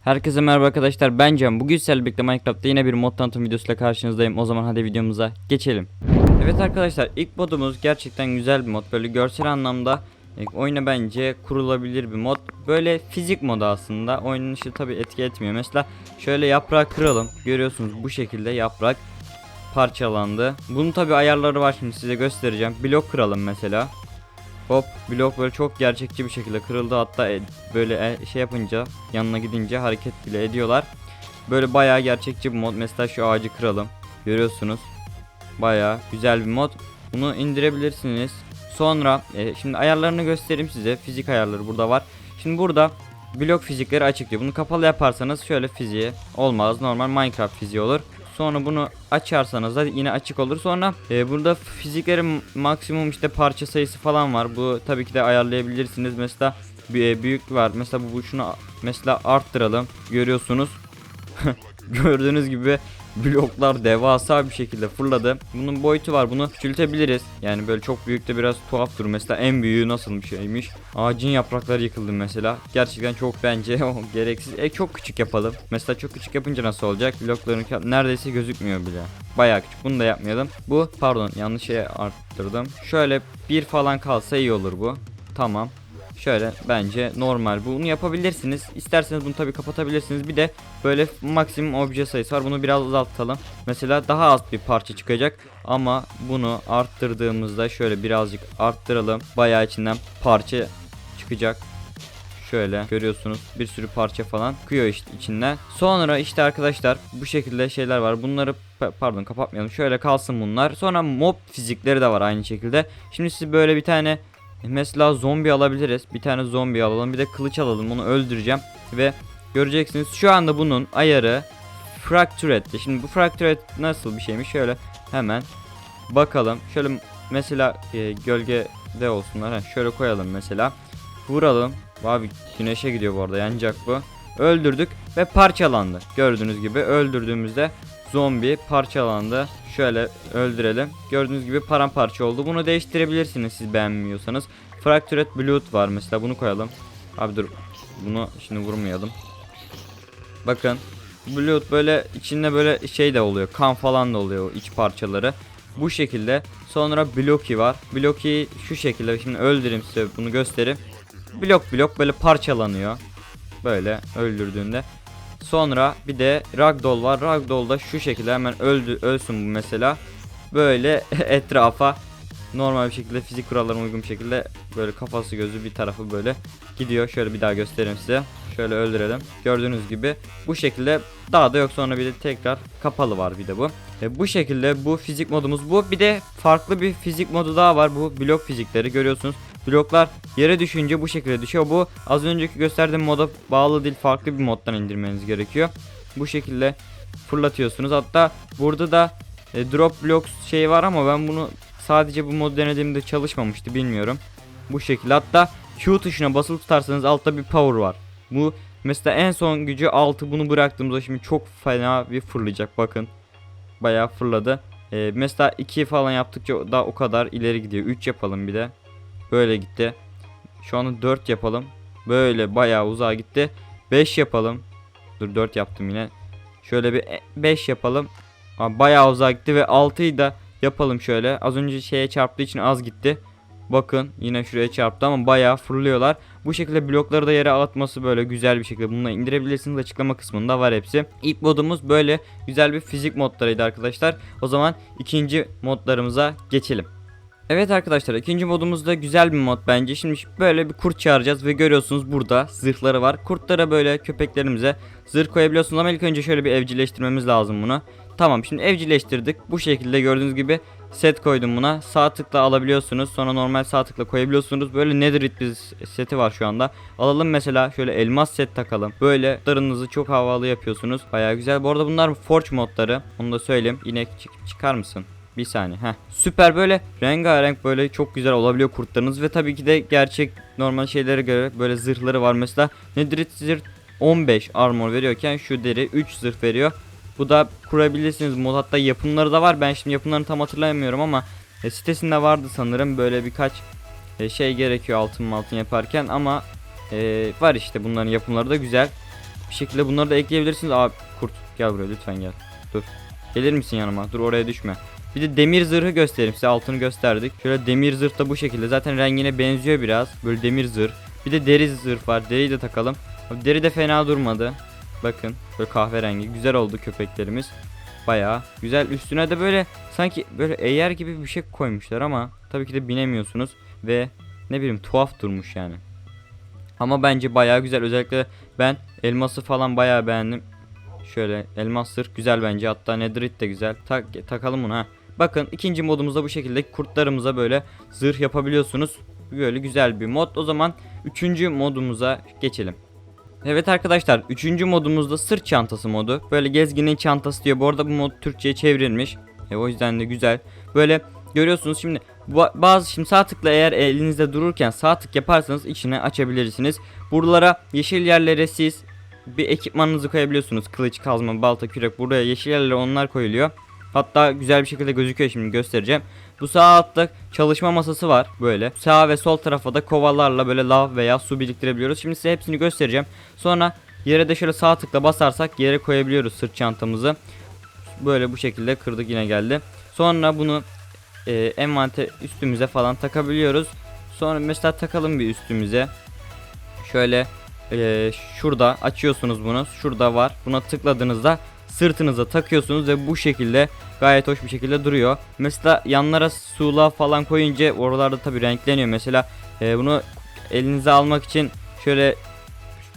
Herkese merhaba arkadaşlar ben Can. Bugün sizlerle birlikte Minecraft'ta yine bir mod tanıtım videosuyla karşınızdayım. O zaman hadi videomuza geçelim. Evet arkadaşlar ilk modumuz gerçekten güzel bir mod. Böyle görsel anlamda e, oyuna bence kurulabilir bir mod. Böyle fizik modu aslında. Oynanışı tabi etki etmiyor. Mesela şöyle yaprağı kıralım. Görüyorsunuz bu şekilde yaprak parçalandı. Bunun tabi ayarları var şimdi size göstereceğim. Blok kıralım mesela. Hop blok böyle çok gerçekçi bir şekilde kırıldı hatta e, böyle e, şey yapınca yanına gidince hareket bile ediyorlar. Böyle bayağı gerçekçi bir mod. Mesela şu ağacı kıralım. Görüyorsunuz. Bayağı güzel bir mod. Bunu indirebilirsiniz. Sonra e, şimdi ayarlarını göstereyim size. Fizik ayarları burada var. Şimdi burada blok fizikleri açık diyor. Bunu kapalı yaparsanız şöyle fiziği olmaz. Normal Minecraft fiziği olur. Sonra bunu açarsanız da yine açık olur. Sonra e, burada fiziklerin maksimum işte parça sayısı falan var. Bu tabii ki de ayarlayabilirsiniz. Mesela bir büyük var. Mesela bu şunu mesela arttıralım. Görüyorsunuz. Gördüğünüz gibi bloklar devasa bir şekilde fırladı. Bunun boyutu var. Bunu küçültebiliriz. Yani böyle çok büyük de biraz tuhaf durur. Mesela en büyüğü nasıl bir şeymiş? Ağacın yaprakları yıkıldı mesela. Gerçekten çok bence o gereksiz. E çok küçük yapalım. Mesela çok küçük yapınca nasıl olacak? Blokların neredeyse gözükmüyor bile. Bayağı küçük. Bunu da yapmayalım. Bu pardon yanlış şeye arttırdım. Şöyle bir falan kalsa iyi olur bu. Tamam. Şöyle bence normal bunu yapabilirsiniz. İsterseniz bunu tabii kapatabilirsiniz. Bir de böyle maksimum obje sayısı var. Bunu biraz azaltalım. Mesela daha az bir parça çıkacak ama bunu arttırdığımızda şöyle birazcık arttıralım. Bayağı içinden parça çıkacak. Şöyle görüyorsunuz bir sürü parça falan kıyıyor işte içinden. Sonra işte arkadaşlar bu şekilde şeyler var. Bunları pa- pardon kapatmayalım. Şöyle kalsın bunlar. Sonra mob fizikleri de var aynı şekilde. Şimdi siz böyle bir tane Mesela zombi alabiliriz. Bir tane zombi alalım. Bir de kılıç alalım. Onu öldüreceğim. Ve göreceksiniz şu anda bunun ayarı Fractured'di. Şimdi bu Fractured nasıl bir şeymiş? Şöyle hemen bakalım. Şöyle mesela e, gölgede olsunlar. Ha, şöyle koyalım mesela. Vuralım. Abi güneşe gidiyor bu arada. Yanacak bu. Öldürdük ve parçalandı. Gördüğünüz gibi öldürdüğümüzde zombi parçalandı. Şöyle öldürelim. Gördüğünüz gibi paramparça oldu. Bunu değiştirebilirsiniz siz beğenmiyorsanız. Fractured Blood var mesela bunu koyalım. Abi dur. Bunu şimdi vurmayalım. Bakın. Blood böyle içinde böyle şey de oluyor. Kan falan da oluyor iç parçaları. Bu şekilde. Sonra Blocky var. Blocky şu şekilde. Şimdi öldüreyim size bunu göstereyim. Blok blok böyle parçalanıyor. Böyle öldürdüğünde. Sonra bir de Ragdoll var. Ragdoll da şu şekilde hemen öldü ölsün bu mesela. Böyle etrafa normal bir şekilde fizik kurallarına uygun bir şekilde böyle kafası gözü bir tarafı böyle gidiyor. Şöyle bir daha göstereyim size. Şöyle öldürelim. Gördüğünüz gibi bu şekilde daha da yok sonra bir de tekrar kapalı var bir de bu. E, bu şekilde bu fizik modumuz bu. Bir de farklı bir fizik modu daha var. Bu blok fizikleri görüyorsunuz. Bloklar yere düşünce bu şekilde düşüyor. Bu az önceki gösterdiğim moda bağlı değil farklı bir moddan indirmeniz gerekiyor. Bu şekilde fırlatıyorsunuz. Hatta burada da e, drop blocks şey var ama ben bunu sadece bu modu denediğimde çalışmamıştı bilmiyorum. Bu şekilde hatta Q tuşuna basılı tutarsanız altta bir power var. Bu mesela en son gücü 6 bunu bıraktığımızda şimdi çok fena bir fırlayacak bakın. Bayağı fırladı. E, mesela 2 falan yaptıkça da o kadar ileri gidiyor. 3 yapalım bir de. Böyle gitti. Şu anda 4 yapalım. Böyle bayağı uzağa gitti. 5 yapalım. Dur 4 yaptım yine. Şöyle bir 5 yapalım. Aa, bayağı uzağa gitti ve 6'yı da yapalım şöyle. Az önce şeye çarptığı için az gitti. Bakın yine şuraya çarptı ama bayağı fırlıyorlar. Bu şekilde blokları da yere atması böyle güzel bir şekilde. Bununla indirebilirsiniz açıklama kısmında var hepsi. İlk modumuz böyle güzel bir fizik modlarıydı arkadaşlar. O zaman ikinci modlarımıza geçelim. Evet arkadaşlar ikinci modumuzda güzel bir mod bence. Şimdi böyle bir kurt çağıracağız ve görüyorsunuz burada zırhları var. Kurtlara böyle köpeklerimize zırh koyabiliyorsunuz ama ilk önce şöyle bir evcilleştirmemiz lazım bunu. Tamam şimdi evcilleştirdik. Bu şekilde gördüğünüz gibi set koydum buna. Sağ tıkla alabiliyorsunuz. Sonra normal sağ tıkla koyabiliyorsunuz. Böyle netherite bir seti var şu anda. Alalım mesela şöyle elmas set takalım. Böyle darınızı çok havalı yapıyorsunuz. Baya güzel. Bu arada bunlar forge modları. Onu da söyleyeyim. İnek çık- çıkar mısın? Bir saniye. Heh. Süper böyle rengarenk böyle çok güzel olabiliyor kurtlarınız ve tabii ki de gerçek normal şeylere göre böyle zırhları var. Mesela Netherite zırh 15 armor veriyorken şu deri 3 zırh veriyor. Bu da kurabilirsiniz mod hatta yapımları da var. Ben şimdi yapımlarını tam hatırlayamıyorum ama e, sitesinde vardı sanırım böyle birkaç e, şey gerekiyor altın altın yaparken ama e, var işte bunların yapımları da güzel. bir şekilde bunları da ekleyebilirsiniz. Abi kurt gel buraya lütfen gel. Dur. Gelir misin yanıma? Dur oraya düşme. Bir de demir zırhı göstereyim size altını gösterdik. Şöyle demir zırh da bu şekilde. Zaten rengine benziyor biraz. Böyle demir zırh. Bir de deri zırh var. Deriyi de takalım. Abi deri de fena durmadı. Bakın böyle kahverengi. Güzel oldu köpeklerimiz. Bayağı güzel. Üstüne de böyle sanki böyle eğer gibi bir şey koymuşlar ama tabii ki de binemiyorsunuz ve ne bileyim tuhaf durmuş yani. Ama bence bayağı güzel. Özellikle ben elması falan bayağı beğendim. Şöyle elmas zırh güzel bence. Hatta netherite de güzel. Tak, takalım bunu ha. Bakın ikinci modumuzda bu şekilde kurtlarımıza böyle zırh yapabiliyorsunuz. Böyle güzel bir mod. O zaman üçüncü modumuza geçelim. Evet arkadaşlar 3. modumuzda sırt çantası modu. Böyle gezginin çantası diyor. Bu arada bu mod Türkçe'ye çevrilmiş. E, o yüzden de güzel. Böyle görüyorsunuz şimdi ba- bazı şimdi sağ tıkla eğer elinizde dururken sağ tık yaparsanız içine açabilirsiniz. Buralara yeşil yerlere siz bir ekipmanınızı koyabiliyorsunuz. Kılıç, kazma, balta, kürek buraya yeşil yerlere onlar koyuluyor. Hatta güzel bir şekilde gözüküyor şimdi göstereceğim. Bu sağ altta çalışma masası var böyle. Sağ ve sol tarafa da kovalarla böyle lav veya su biriktirebiliyoruz. Şimdi size hepsini göstereceğim. Sonra yere de şöyle sağ tıkla basarsak yere koyabiliyoruz sırt çantamızı. Böyle bu şekilde kırdık yine geldi. Sonra bunu e, envanter üstümüze falan takabiliyoruz. Sonra mesela takalım bir üstümüze. Şöyle e, şurada açıyorsunuz bunu. Şurada var. Buna tıkladığınızda sırtınıza takıyorsunuz ve bu şekilde gayet hoş bir şekilde duruyor. Mesela yanlara suğla falan koyunca oralarda tabi renkleniyor. Mesela e, bunu elinize almak için şöyle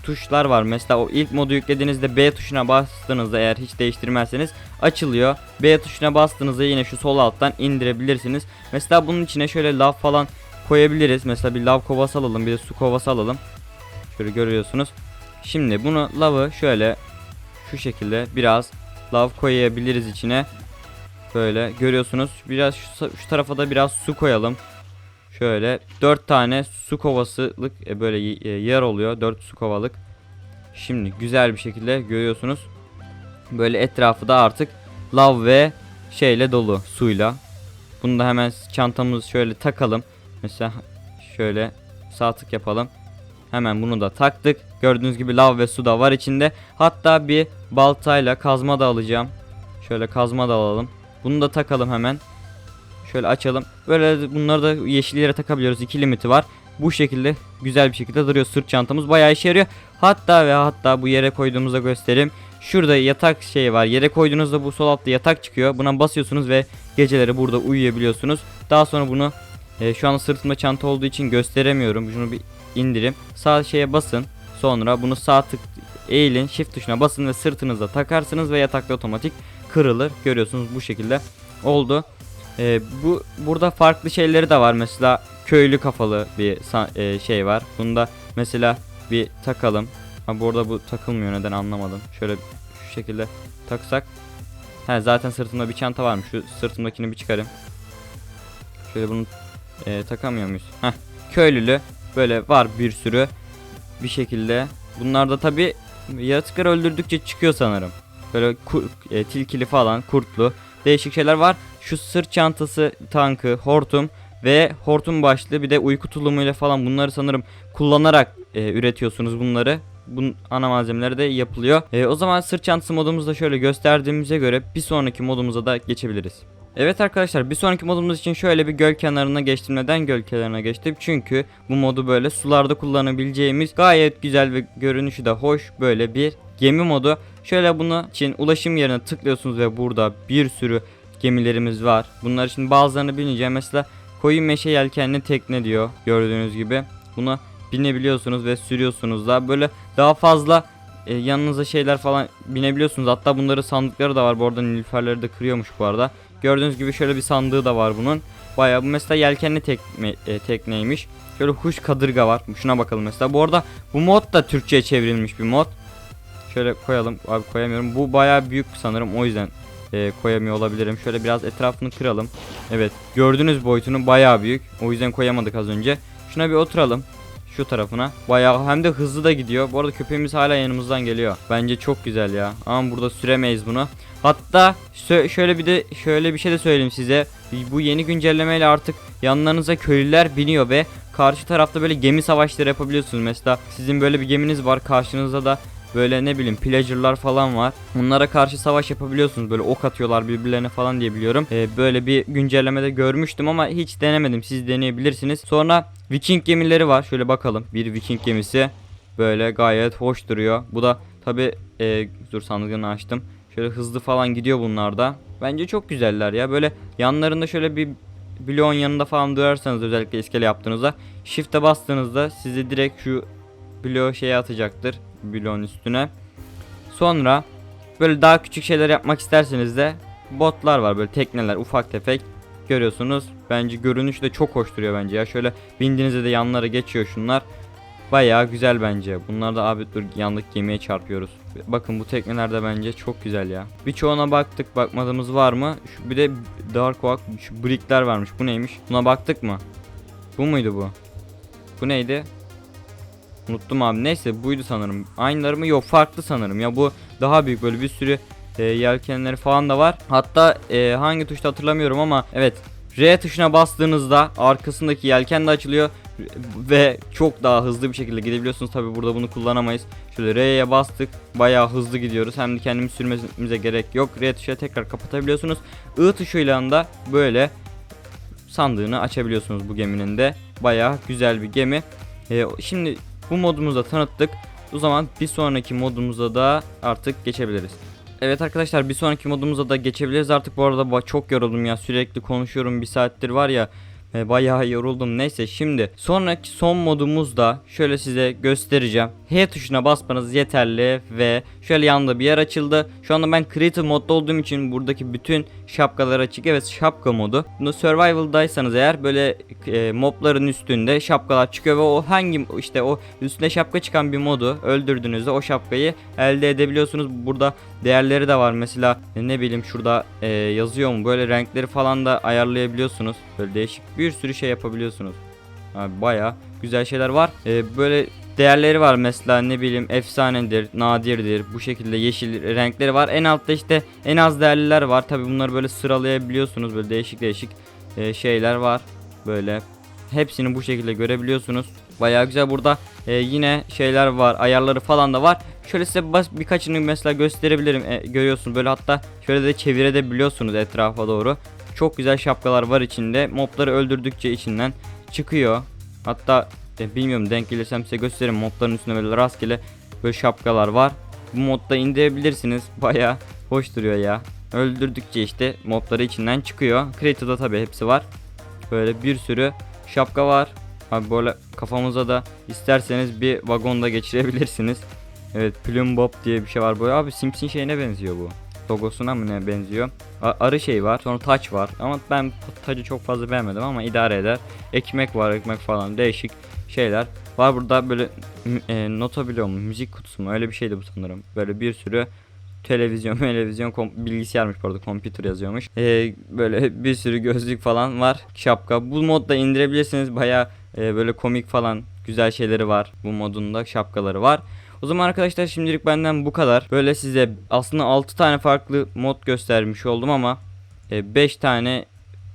tuşlar var. Mesela o ilk modu yüklediğinizde B tuşuna bastığınızda eğer hiç değiştirmezseniz açılıyor. B tuşuna bastığınızda yine şu sol alttan indirebilirsiniz. Mesela bunun içine şöyle lav falan koyabiliriz. Mesela bir lav kovası alalım, bir de su kovası alalım. Şöyle görüyorsunuz. Şimdi bunu lavı şöyle şu şekilde biraz lav koyabiliriz içine. Böyle görüyorsunuz. Biraz şu, şu tarafa da biraz su koyalım. Şöyle 4 tane su kovasılık e, böyle e, yer oluyor. 4 su kovalık. Şimdi güzel bir şekilde görüyorsunuz. Böyle etrafı da artık lav ve şeyle dolu suyla. Bunu da hemen çantamızı şöyle takalım. Mesela şöyle sağ tık yapalım. Hemen bunu da taktık. Gördüğünüz gibi lav ve su da var içinde. Hatta bir baltayla kazma da alacağım. Şöyle kazma da alalım. Bunu da takalım hemen. Şöyle açalım. Böyle bunları da yeşil yere takabiliyoruz. 2 limiti var. Bu şekilde güzel bir şekilde duruyor. Sırt çantamız bayağı işe yarıyor. Hatta ve hatta bu yere koyduğumuzda göstereyim. Şurada yatak şeyi var. Yere koyduğunuzda bu sol altta yatak çıkıyor. Buna basıyorsunuz ve geceleri burada uyuyabiliyorsunuz. Daha sonra bunu e, şu anda sırtımda çanta olduğu için gösteremiyorum. Şunu bir indirim. Sağ şeye basın. Sonra bunu sağ tık eğilin. Shift tuşuna basın ve sırtınıza takarsınız ve yatakta otomatik kırılır. Görüyorsunuz bu şekilde oldu. Ee, bu burada farklı şeyleri de var. Mesela köylü kafalı bir e, şey var. Bunda mesela bir takalım. Ha burada bu takılmıyor neden anlamadım. Şöyle şu şekilde taksak. He zaten sırtımda bir çanta varmış. Şu sırtımdakini bir çıkarayım. Şöyle bunu e, takamıyor muyuz? Heh. Köylülü böyle var bir sürü bir şekilde. Bunlar da tabi yaratıkları öldürdükçe çıkıyor sanırım. Böyle ku- e, tilkili falan kurtlu değişik şeyler var. Şu sırt çantası tankı, hortum ve hortum başlı bir de uyku tulumuyla falan bunları sanırım kullanarak e, üretiyorsunuz bunları. Bunun ana malzemeleri de yapılıyor. E, o zaman sırt çantası modumuzda şöyle gösterdiğimize göre bir sonraki modumuza da geçebiliriz. Evet arkadaşlar bir sonraki modumuz için şöyle bir göl kenarına geçtim. Neden göl kenarına geçtim? Çünkü bu modu böyle sularda kullanabileceğimiz gayet güzel ve görünüşü de hoş böyle bir gemi modu. Şöyle bunu için ulaşım yerine tıklıyorsunuz ve burada bir sürü gemilerimiz var. Bunlar için bazılarını bilmeyeceğim. Mesela koyu meşe yelkenli tekne diyor gördüğünüz gibi. Buna binebiliyorsunuz ve sürüyorsunuz da böyle daha fazla e, yanınıza şeyler falan binebiliyorsunuz. Hatta bunları sandıkları da var. Bu arada nilüferleri de kırıyormuş bu arada. Gördüğünüz gibi şöyle bir sandığı da var bunun. Bayağı bu mesela yelkenli tekme, e, tekneymiş. Şöyle huş kadırga var. Şuna bakalım mesela. Bu arada bu mod da Türkçe'ye çevrilmiş bir mod. Şöyle koyalım. Abi koyamıyorum. Bu bayağı büyük sanırım. O yüzden e, koyamıyor olabilirim. Şöyle biraz etrafını kıralım. Evet. Gördüğünüz boyutunu bayağı büyük. O yüzden koyamadık az önce. Şuna bir oturalım. Şu tarafına. Bayağı hem de hızlı da gidiyor. Bu arada köpeğimiz hala yanımızdan geliyor. Bence çok güzel ya. Ama burada süremeyiz bunu. Hatta şö- şöyle bir de şöyle bir şey de söyleyeyim size. Bu yeni güncellemeyle artık yanlarınıza köylüler biniyor ve karşı tarafta böyle gemi savaşları yapabiliyorsunuz. Mesela sizin böyle bir geminiz var. Karşınızda da böyle ne bileyim pillager'lar falan var. Bunlara karşı savaş yapabiliyorsunuz. Böyle ok atıyorlar birbirlerine falan diye biliyorum. Ee, böyle bir güncellemede görmüştüm ama hiç denemedim. Siz deneyebilirsiniz. Sonra Viking gemileri var. Şöyle bakalım. Bir Viking gemisi. Böyle gayet hoş duruyor. Bu da tabi e, dur sandığını açtım. Şöyle hızlı falan gidiyor bunlar da. Bence çok güzeller ya. Böyle yanlarında şöyle bir bloğun yanında falan durarsanız özellikle iskele yaptığınızda shift'e bastığınızda sizi direkt şu bloğu şeye atacaktır. Bloğun üstüne. Sonra böyle daha küçük şeyler yapmak isterseniz de botlar var böyle tekneler ufak tefek görüyorsunuz. Bence görünüş de çok hoş duruyor bence ya. Şöyle bindiğinizde de yanlara geçiyor şunlar. Bayağı güzel bence. Bunlar da abi dur yandık gemiye çarpıyoruz. Bakın bu tekneler de bence çok güzel ya. Birçoğuna baktık bakmadığımız var mı? Şu, bir de Dark Oak brickler varmış. Bu neymiş? Buna baktık mı? Bu muydu bu? Bu neydi? Unuttum abi. Neyse buydu sanırım. Aynıları mı? Yok farklı sanırım. Ya bu daha büyük böyle bir sürü e, yelkenleri falan da var. Hatta e, hangi tuşta hatırlamıyorum ama evet R tuşuna bastığınızda arkasındaki yelken de açılıyor ve çok daha hızlı bir şekilde gidebiliyorsunuz. Tabi burada bunu kullanamayız. Şöyle R'ye bastık. Bayağı hızlı gidiyoruz. Hem de kendimiz sürmemize gerek yok. R tuşuna tekrar kapatabiliyorsunuz. I tuşuyla da böyle sandığını açabiliyorsunuz bu geminin de. Bayağı güzel bir gemi. Ee, şimdi bu modumuzu da tanıttık. O zaman bir sonraki modumuza da artık geçebiliriz. Evet arkadaşlar bir sonraki modumuza da geçebiliriz artık bu arada çok yoruldum ya sürekli konuşuyorum bir saattir var ya e, bayağı yoruldum. Neyse şimdi sonraki son modumuzda şöyle size göstereceğim. H tuşuna basmanız yeterli ve şöyle yanında bir yer açıldı. Şu anda ben creative modda olduğum için buradaki bütün şapkalar açık. Evet şapka modu. Bunu survival'daysanız eğer böyle e, mobların üstünde şapkalar çıkıyor ve o hangi işte o üstüne şapka çıkan bir modu öldürdüğünüzde o şapkayı elde edebiliyorsunuz. Burada değerleri de var. Mesela ne bileyim şurada e, yazıyor mu? Böyle renkleri falan da ayarlayabiliyorsunuz. Böyle değişik bir sürü şey yapabiliyorsunuz Abi baya güzel şeyler var E, böyle değerleri var mesela ne bileyim efsanedir, nadirdir bu şekilde yeşil renkleri var. En altta işte en az değerliler var. Tabi bunları böyle sıralayabiliyorsunuz böyle değişik değişik e, şeyler var. Böyle hepsini bu şekilde görebiliyorsunuz. Bayağı güzel burada e, yine şeyler var ayarları falan da var. Şöyle size bas, birkaçını mesela gösterebilirim. E, görüyorsunuz böyle hatta şöyle de çevirebiliyorsunuz etrafa doğru. Çok güzel şapkalar var içinde. Mobları öldürdükçe içinden çıkıyor. Hatta e, bilmiyorum denk gelirsem size gösteririm. Modların üstünde böyle rastgele böyle şapkalar var. Bu modda indirebilirsiniz. Baya hoş duruyor ya. Öldürdükçe işte mobları içinden çıkıyor. Creative'da tabi hepsi var. Böyle bir sürü şapka var. Abi böyle kafamıza da isterseniz bir vagonda geçirebilirsiniz. Evet Plum Bob diye bir şey var böyle. Abi Simpson şeyine benziyor bu. Logosuna mı ne benziyor? Arı şey var. Sonra taç var. Ama ben tacı çok fazla beğenmedim ama idare eder. Ekmek var ekmek falan değişik şeyler. Var burada böyle e, nota biliyor mu? Müzik kutusu mu? Öyle bir şeydi bu sanırım. Böyle bir sürü televizyon, televizyon, kom- bilgisayarmış bu arada, computer yazıyormuş. E, böyle bir sürü gözlük falan var. Şapka. Bu modda indirebilirsiniz. Baya böyle komik falan güzel şeyleri var. Bu modunda şapkaları var. O zaman arkadaşlar şimdilik benden bu kadar. Böyle size aslında 6 tane farklı mod göstermiş oldum ama 5 tane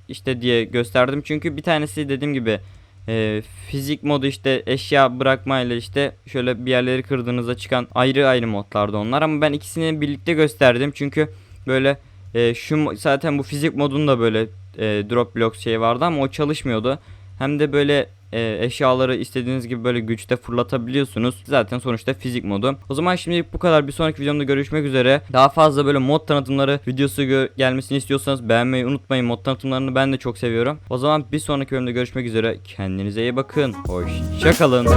işte diye gösterdim. Çünkü bir tanesi dediğim gibi e, fizik modu işte eşya bırakmayla işte şöyle bir yerleri kırdığınızda çıkan ayrı ayrı modlarda onlar ama ben ikisini birlikte gösterdim çünkü böyle e, şu zaten bu fizik modunda böyle e, drop block şey vardı ama o çalışmıyordu hem de böyle e, eşyaları istediğiniz gibi böyle güçte fırlatabiliyorsunuz. Zaten sonuçta fizik modu. O zaman şimdilik bu kadar. Bir sonraki videomda görüşmek üzere. Daha fazla böyle mod tanıtımları videosu gelmesini istiyorsanız beğenmeyi unutmayın. Mod tanıtımlarını ben de çok seviyorum. O zaman bir sonraki bölümde görüşmek üzere. Kendinize iyi bakın. Hoşçakalın.